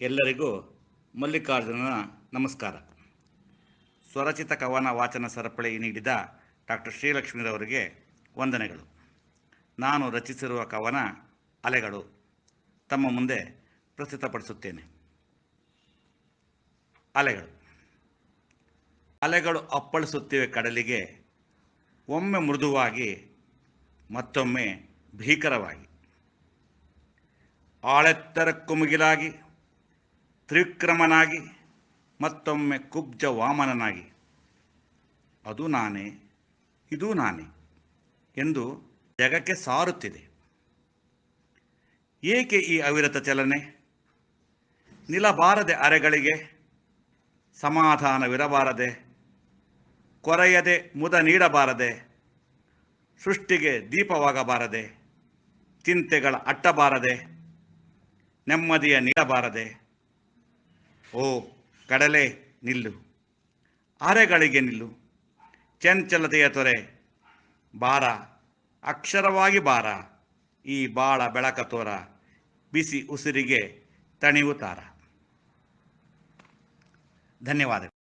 ಎಲ್ಲರಿಗೂ ಮಲ್ಲಿಕಾರ್ಜುನನ ನಮಸ್ಕಾರ. ಸ್ವರಚಿತ ಕವನ ವಾಚನ ಸರಪಳಿ ನೀಡಿದ ಡಾಕ್ಟರ್ ಶ್ರೀಲಕ್ಷ್ಮಿರವರಿಗೆ ವಂದನೆಗಳು. ನಾನು ರಚಿಸಿರುವ ಕವನ ಅಲೆಗಳು ತಮ್ಮ ಮುಂದೆ ಪ್ರಸ್ತುತಪಡಿಸುತ್ತೇನೆ. ಅಲೆಗಳು. ಅಲೆಗಳು ಅಪ್ಪಳಿಸುತ್ತಿವೆ ಕಡಲಿಗೆ, ಒಮ್ಮೆ ಮೃದುವಾಗಿ, ಮತ್ತೊಮ್ಮೆ ಭೀಕರವಾಗಿ. ಆಳೆತ್ತರಕ್ಕೂ ಮುಗಿಲಾಗಿ ತ್ರಿವಿಕ್ರಮನಾಗಿ ಮತ್ತೊಮ್ಮೆ ಕುಬ್ಜ ವಾಮನನಾಗಿ ಅದು ನಾನೇ, ಇದು ನಾನೇ ಎಂದು ಜಗಕ್ಕೆ ಸಾರುತ್ತಿದೆ. ಏಕೆ ಈ ಅವಿರತ ಚಲನೆ? ನಿಲಬಾರದೆ ಅರೆಗಳಿಗೆ ಸಮಾಧಾನವಿರಬಾರದೆ ಕೊರೆಯದೆ ಮುದ ನೀಡಬಾರದೆ, ಸೃಷ್ಟಿಗೆ ದೀಪವಾಗಬಾರದೆ, ಚಿಂತೆಗಳ ಅಟ್ಟಬಾರದೆ, ನೆಮ್ಮದಿಯ ನೀಡಬಾರದೆ ಓ, ಕಡಲೆ ನಿಲ್ಲು. ಅರೆಗಳಿಗೆ ನಿಲ್ಲು. ಚಂಚಲತೆಯ ತೊರೆ. ಬಾರ. ಅಕ್ಷರವಾಗಿ ಬಾರ. ಈ ಬಾಳ ಬೆಳಕ ತೋರ. ಬಿಸಿ ಉಸಿರಿಗೆ ತಣಿವು ತಾರ. ಧನ್ಯವಾದಗಳು.